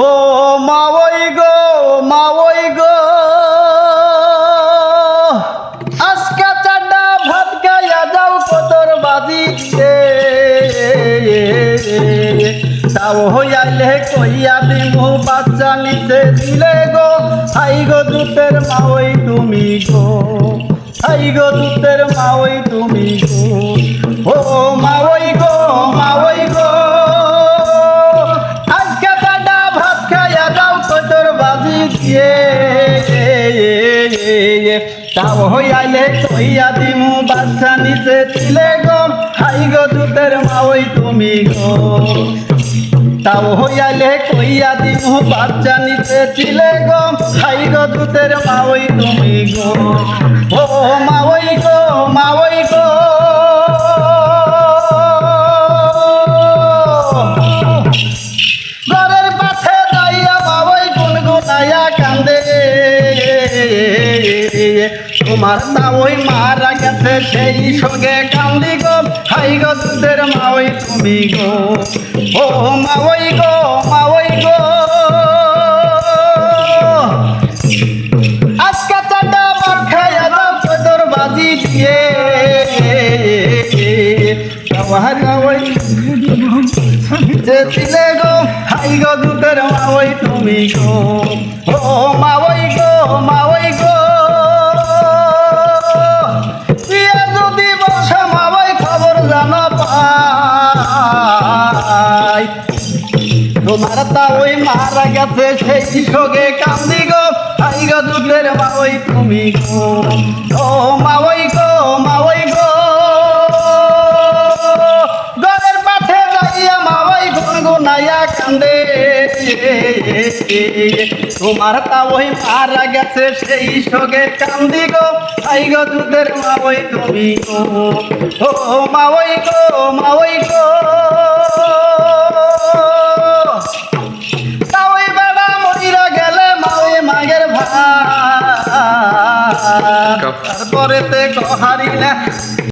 ও মাওই গো মাওই গো। আজকে চাড্ডা ভাত গাইয়া যাও কতর বাজি তাও হইয়ালে কইয়া দিমু বাচ্চা নিতে দিলে গো। হাই গো দুতের মাওই তুমি গো হাই গো দুতের মাওই তুমি গো। ও মাওই তাও হইয়ালে কইয়া দিমু বাচ্চা নিচে দিলে গো। হাই গো দুধের মাওই, তুমি গো। তাও হইয়ালে কইয়া দিমু বাচ্চা নিতে দিলে গো। হাই গো দুধের মাওই, তুমি গো। ও মাওই গো, মাওই তোমার তা ওই মারা গেছে সেই সঙ্গে কান্দি গো। হাই গো দুধের মাওই তুমি গো। ও মাওই গো মাওই গো। আজকে চাটা মার খাইয়া দাও কদর বাজি দিয়ে। আমার ওই যে দিলে গো। হাই গো দুধের মাওই তুমি গো। ও পাই তোমার তা ওই মারা গেছে, সেই সঙ্গে কান্দি গো। হাই গো দুধের মাওই তুমি গো। ও মাওই গো মাওই গো। ঘরের পাঠে যাইয়া মাওই গুনগুনাইয়া কান্দে। তোমার তা ওই মারা গেছে, সেই সঙ্গে কান্দি গো। হাই গো দুধের মাওই তুমি গো। ও মাওই গো মাওই গো। তারপরে তে হারিলে